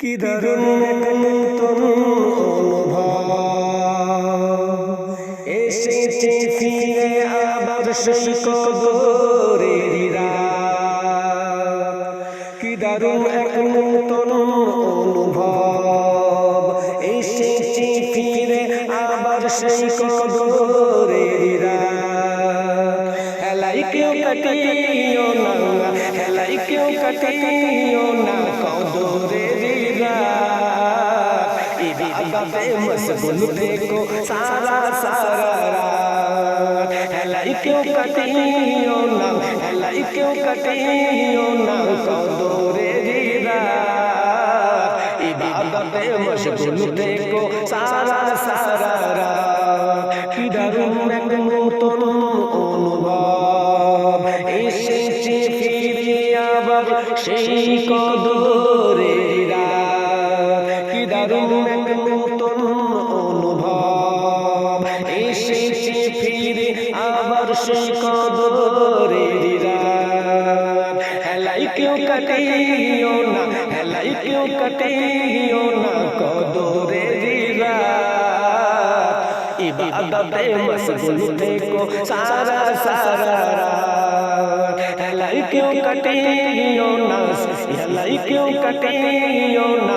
কি দারুণ নতুন অনুভব এসেছে ফিরে আবার সেই কবরের রাত। কি দারুণ এক নতুন অনুভব এসেছে ফিরে আবার সেই রাত। হেলাই কেউ কাটিও না হেলাই কেউ কাটিও না ইবাদতে মশগুল দেখো সারা সারা রাত। হেলাই কেউ কাটিও না হেলাই কেউ কাটিও না কদরের রাত। ইবাদতে মশগুল দেখো সারা সারা রাত। কি দারুণ এক নতুন অনুভব এসেছে ফিরে আবার সেই কদরে কি ফিরে আবার সেই কদরে হেলাই কেউ কাটিও না, হেলাই কেউ কাটিও না কদরে ইবাদতে মশগুল দেখো, সারা সারা রাত। হেলাই কেউ কাটিও না, হেলাই কেউ কাটিও না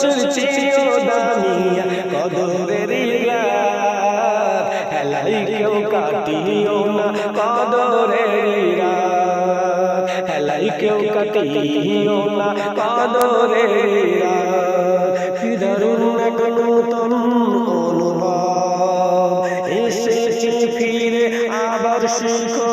রসুল চেয়েও দামিয়া কদরের হেলাই কেউ কাটিও না কদরের হেলাই কেউ কাটিও না কদরের রাত ফিদারুন এক নূতন অনুভব। এসেছে ফিরে আবার শিখো